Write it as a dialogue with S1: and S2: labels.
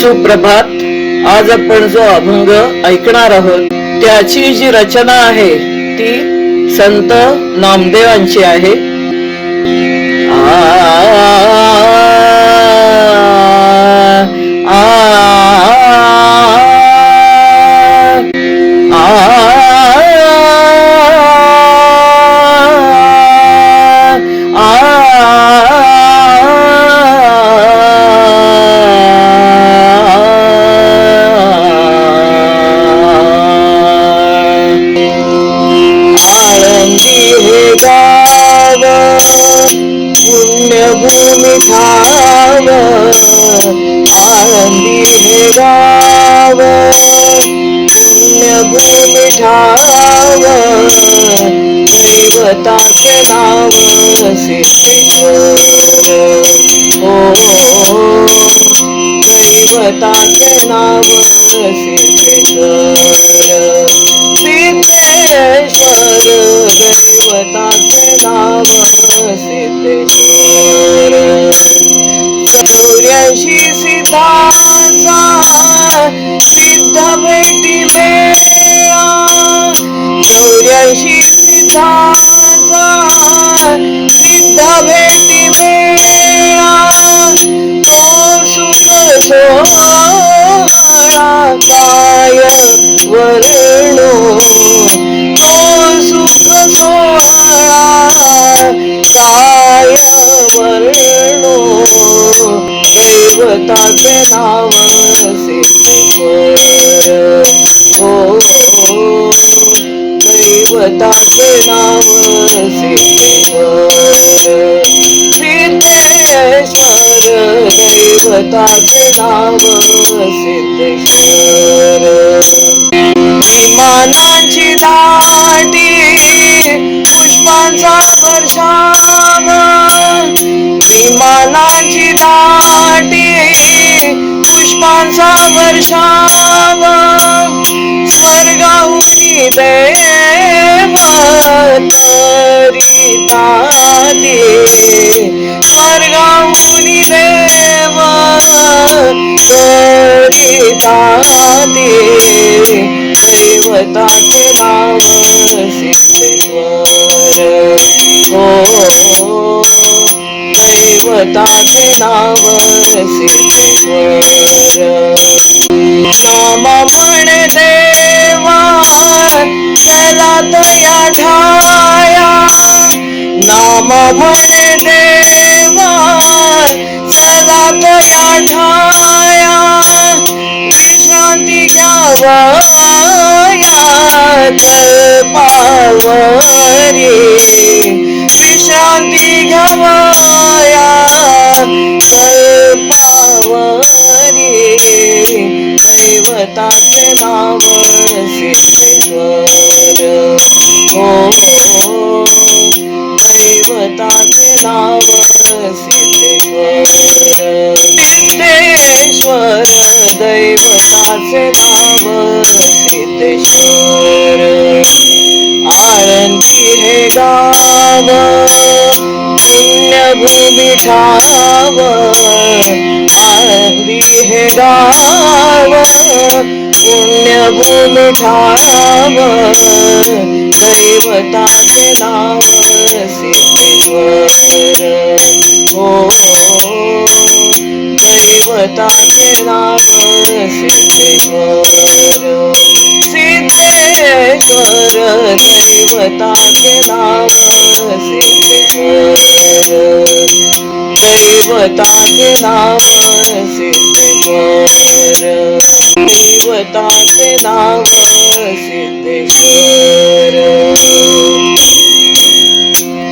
S1: सुप्रभात. आज आपण जो अभंग ऐकणार आहोत त्याची जी रचना आहे ती संत नामदेवांची आहे. आ, पुण्यभूमी ठाव आनंदी हे गाव. पुण्यभूमी ठाव दैवताचे नाव सिद्धेश्वर हो दैवताचे नाव दैवताचे नाव सिद्धेश्वर चौऱ्याऐंशी सिद्धांचा सिद्ध भेटी मेळा चौऱ्याऐंशी सिद्धांचा सिद्ध भेटी मेळा तो सुख सोहळा काय वर तुझे नाव सिद्धेश्वर हो दैवताचे नाव सिद्धेश्वर सिद्धेश्वर दैवताचे नाव सिद्धेश्वर विमानांची दाटी पुष्पांचा वर्षाव विमान माझा वर्षावा स्वर्गाहुनी देव तरी ताते स्वर्गाहुनी देव तरी ताते दैवताचे नाव सिद्धेश्वर. हो दैवताचे नाव सिद्धेश्वर. नाम म्हण देवा चला तया ठाया विश्रांती घ्यावयात पावरी विश्रांती घ्यावया पावरी दैवताचे नाव सिद्धेश्वर हो दैवताचे नाव सिद्धेश्वर सिद्धेश्वर दैवताचे नाव सिद्धेश्वर आळंदी हे गाव पुण्यभूमी ठाव आळंदी हे गाव पुण्यभूमी ठाव। दैवताचे नाव सिद्धेश्वर. हो दैवताचे नाव सिद्धेश्वर. सिद्धेश्वर दैवताचे नाव सिद्धेश्वर. दैवताचे नाव सिद्धेश्वर. दैवताचे नाव सिद्धेश्वर.